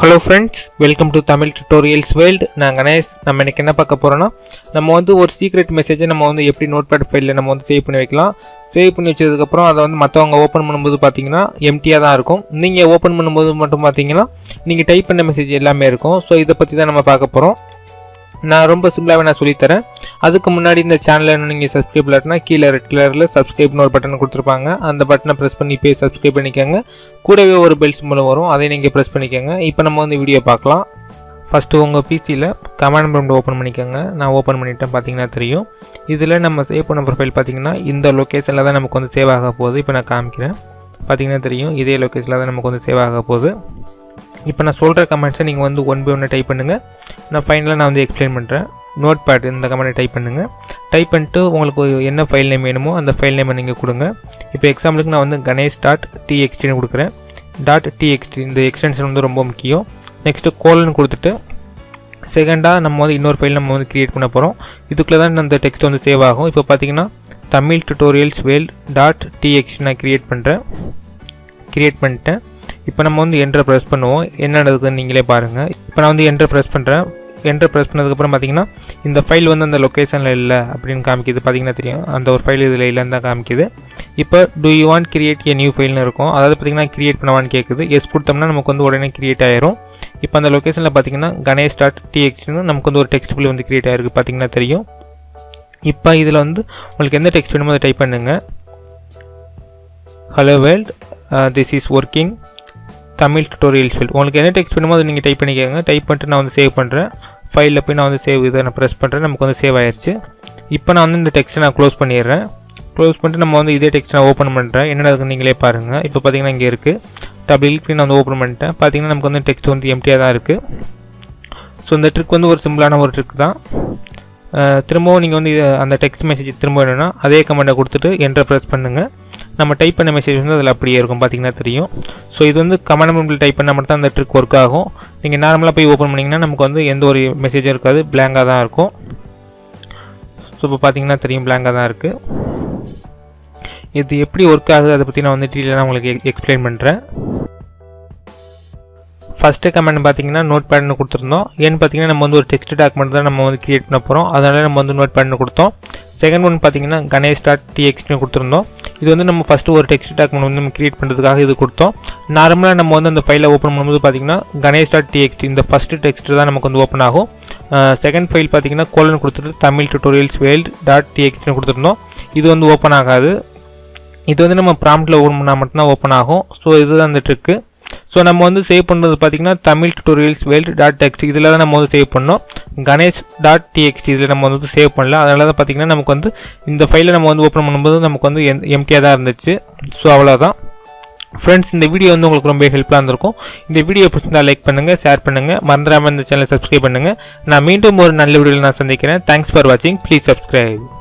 Hello friends welcome to Tamil tutorials world நான் கணேஷ். நம்ம இன்னைக்கு என்ன பார்க்க போகிறோன்னா நம்ம வந்து ஒரு சீக்ரெட் மெசேஜை நம்ம வந்து எப்படி நோட் பேட் ஃபைலில் நம்ம வந்து சேவ் பண்ணி வைக்கலாம். சேவ் பண்ணி வச்சதுக்கப்புறம் அதை வந்து மற்றவங்க ஓப்பன் பண்ணும்போது பார்த்தீங்கன்னா எம்டியாக தான் இருக்கும். நீங்கள் ஓப்பன் பண்ணும்போது மட்டும் பார்த்தீங்கன்னா நீங்கள் டைப் பண்ண மெசேஜ் எல்லாமே இருக்கும். ஸோ இதை பற்றி தான் நம்ம பார்க்க போகிறோம் நான் ரொம்ப சிம்பிளாகவே நான் சொல்லித்தரேன். அதுக்கு முன்னாடி இந்த சேனலை இன்னும் நீங்கள் சப்ஸ்கிரைப் இல்லாட்டினா கீழே ரெட் கலரில் சப்ஸ்கிரைப்னு ஒரு பட்டன் கொடுத்துருப்பாங்க. அந்த பட்டனை ப்ரெஸ் பண்ணி போய் சப்ஸ்கிரைப் பண்ணிக்கோங்க. கூடவே ஒரு பெல் மூலம் வரும். அதை நீங்கள் ப்ரெஸ் பண்ணிக்கோங்க. இப்போ நம்ம வந்து வீடியோ பார்க்கலாம். ஃபஸ்ட்டு உங்கள் பிசியில் கமாண்ட் ப்ராம்ப்ட் ஓப்பன் பண்ணிக்கோங்க. நான் ஓப்பன் பண்ணிட்டேன் பார்த்தீங்கன்னா தெரியும். இதில் நம்ம சேவ் பண்ண ப்ரொஃபைல் பார்த்தீங்கன்னா இந்த லொக்கேஷனில் தான் நமக்கு வந்து சேவ் ஆக போகுது இப்போ நான் காமிக்கிறேன். பார்த்தீங்கன்னா தெரியும் இதே லொக்கேஷனில் தான் நமக்கு வந்து சேவ் ஆக போகுது இப்போ நான் சொல்கிற கமெண்ட்ஸை நீங்கள் வந்து ஒன் பை ஒன்று டைப் பண்ணுங்கள் நான் ஃபைனலாக நான் வந்து எக்ஸ்பிளைன் பண்ணுறேன் நோட் பேட் இந்த கமெண்ட்டை டைப் பண்ணுங்கள் டைப் பண்ணிட்டு உங்களுக்கு என்ன ஃபைல் நேம் வேணுமோ அந்த ஃபைல் நேமை நீங்கள் கொடுங்க. இப்போ எக்ஸாம்பிளுக்கு நான் வந்து கணேஷ் டாட் டிஎக்ஸ்டின்னு கொடுக்குறேன். டாட் டிஎக்ஸ்டி இந்த எக்ஸ்டென்ஷன் வந்து ரொம்ப முக்கியம். நெக்ஸ்ட்டு கோலன் கொடுத்துட்டு செகண்டாக நம்ம வந்து இன்னொரு ஃபைல் நம்ம வந்து க்ரியேட் பண்ண போகிறோம் இதுக்குள்ளே தான் அந்த டெக்ஸ்ட் வந்து சேவ் ஆகும். இப்போ பார்த்தீங்கன்னா Tamil tutorials world dot T X T நான் க்ரியேட் பண்ணுறேன் க்ரியேட் பண்ணிட்டேன். இப்போ நம்ம வந்து என்ட்ரை ப்ரெஸ் பண்ணுவோம். என்ன நடக்குதுன்னு நீங்களே பாருங்கள் இப்போ நான் வந்து என்ட்ரை ப்ரெஸ் பண்ணுறேன் என்ட்ரை ப்ரெஸ் பண்ணதுக்கப்புறம் பார்த்தீங்கன்னா இந்த ஃபைல் வந்து அந்த லொக்கேஷனில் இல்லை அப்படின்னு காமிக்குது. பார்த்தீங்கன்னா தெரியும். அந்த ஒரு ஃபைல் இதில் இல்லைன்னு தான் காமிக்குது. இப்போ do you want create a new ஃபைல்னு இருக்கும். அதாவது பார்த்தீங்கன்னா கிரியேட் பண்ணவான்னு கேட்குது எஸ் கொடுத்தோம்னா நமக்கு வந்து உடனே கிரியேட் ஆயிரும். இப்போ அந்த லொக்கேஷனில் பார்த்தீங்கன்னா கணேஷ் டாட் டிஎக்ஸ்னு நமக்கு வந்து ஒரு டெக்ஸ்ட் ஃபைல் வந்து கிரியேட் ஆயிருக்கு. பார்த்தீங்கன்னா தெரியும். இப்போ இதில் வந்து உங்களுக்கு எந்த டெக்ஸ்ட் வேணுமோ அதை டைப் பண்ணுங்கள் hello world this is working Tamil tutorials field உங்களுக்கு என்ன டெக்ஸ்ட் வேணுமோ அதை நீங்கள் டைப் பண்ணிக்கோங்க. டைப் பண்ணிட்டு நான் வந்து சேவ் பண்ணுறேன் ஃபைலில் போய் நான் வந்து சேவ் இதை நான் ப்ரெஸ் பண்ணுறேன் நமக்கு வந்து சேவ் ஆயிடுச்சு இப்போ நான் வந்து இந்த டெக்ஸ்ட்டை நான் க்ளோஸ் பண்ணிடுறேன். க்ளோஸ் பண்ணிட்டு நம்ம வந்து இதே டெக்ஸ்ட் நான் ஓப்பன் பண்ணுறேன் என்ன நடக்குதுன்னு நீங்களே பாருங்கள் இப்போ பார்த்தீங்கன்னா இங்கே இருக்குது டபுள் கிளிக் நான் வந்து ஓப்பன் பண்ணிட்டேன். பார்த்தீங்கன்னா நமக்கு வந்து டெக்ஸ்ட் வந்து எம்டியாக தான் இருக்குது ஸோ இந்த ட்ரிக் வந்து ஒரு சிம்பிளான ஒரு ட்ரிக் தான். திரும்பவும் நீங்கள் வந்து அந்த டெக்ஸ்ட் மெசேஜ் திரும்ப வேணும்னா அதே கமெண்ட்டை கொடுத்துட்டு என்டர் ப்ரெஸ் பண்ணுங்கள் நம்ம டைப் பண்ண மெசேஜ் வந்து அதில் அப்படியே இருக்கும் பார்த்தீங்கன்னா தெரியும். ஸோ இது வந்து கமெண்ட் டைப் பண்ணால் மட்டும் தான் அந்த ட்ரிக் ஒர்க் ஆகும். நீங்கள் நார்மலாக போய் ஓப்பன் பண்ணிங்கன்னா நமக்கு வந்து எந்த ஒரு மெசேஜும் இருக்காது பிளாங்காக தான் இருக்கும். ஸோ இப்போ பார்த்தீங்கன்னா தெரியும் பிளாங்காக தான் இருக்குது இது எப்படி ஒர்க் ஆகுது அதை பற்றி நான் வந்து டீட்டெயிலாக உங்களுக்கு எக்ஸ்பிளைன் பண்ணுறேன் ஃபஸ்ட்டு கமெண்ட் பார்த்தீங்கன்னா நோட் பேட்னு கொடுத்துருந்தோம். ஏன்னு பார்த்தீங்கன்னா நம்ம வந்து ஒரு டெக்ஸ்ட் டாக்குமெண்ட் தான் நம்ம வந்து கிரியேட் பண்ண போகிறோம் அதனால நம்ம வந்து நோட் பேட்னு கொடுத்தோம். செகண்ட் ஒன் பார்த்தீங்கன்னா கணேஷ் டாட் டிஎக்ஸ்னு கொடுத்துருந்தோம். இது வந்து நம்ம ஃபஸ்ட்டு ஒரு டெக்ஸ்ட் டாக்குமெண்ட் வந்து நம்ம கிரியேட் பண்ணுறதுக்காக இது கொடுத்தோம். நார்மலாக நம்ம வந்து அந்த ஃபைலை ஓப்பன் பண்ணும்போது பார்த்தீங்கன்னா Ganesh dot T X T இந்த ஃபஸ்ட்டு டெக்ஸ்ட் தான் நமக்கு வந்து ஓப்பன் ஆகும். செகண்ட் ஃபைல் பார்த்தீங்கன்னா கோலன் கொடுத்துட்டு தமிழ் டுட்டோரியல்ஸ் வேல்ட் டாட் டிஎக்ஸ்டின்னு கொடுத்துருந்தோம். இது வந்து ஓப்பன் ஆகாது. இது வந்து நம்ம ப்ராம்ப்டில் ஓப்பன் பண்ணால் மட்டும்தான் ஓப்பன் ஆகும். ஸோ இதுதான் அந்த ட்ரிக்கு ஸோ நம்ம வந்து சேவ் பண்ணுறது பார்த்தீங்கன்னா Tamil tutorials world dot text இதில் தான் நம்ம வந்து சேவ் பண்ணோம். கணேஷ் டாட் டிஎக்ஸ்டி இதில் நம்ம வந்து சேவ் பண்ணல. அதனால தான் பார்த்தீங்கன்னா நமக்கு வந்து இந்த ஃபைலை நம்ம வந்து ஓப்பன் பண்ணும்போது நமக்கு வந்து எம்டியாக தான் இருந்துச்சு. ஸோ அவ்வளோதான் ஃப்ரெண்ட்ஸ் இந்த வீடியோ வந்து உங்களுக்கு ரொம்ப ஹெல்ப்ஃபுல்லாக இருந்திருக்கும். இந்த வீடியோ பிடிச்சிருந்தா லைக் பண்ணுங்கள் ஷேர் பண்ணுங்கள் மறந்துடாமல் இந்த சேனலை சப்ஸ்கிரைப் பண்ணுங்கள் நான் மீண்டும் ஒரு நல்ல வீடியோவில் நான் சந்திக்கிறேன். தேங்க்ஸ் ஃபார் வாட்சிங் ப்ளீஸ் சப்ஸ்கிரைப்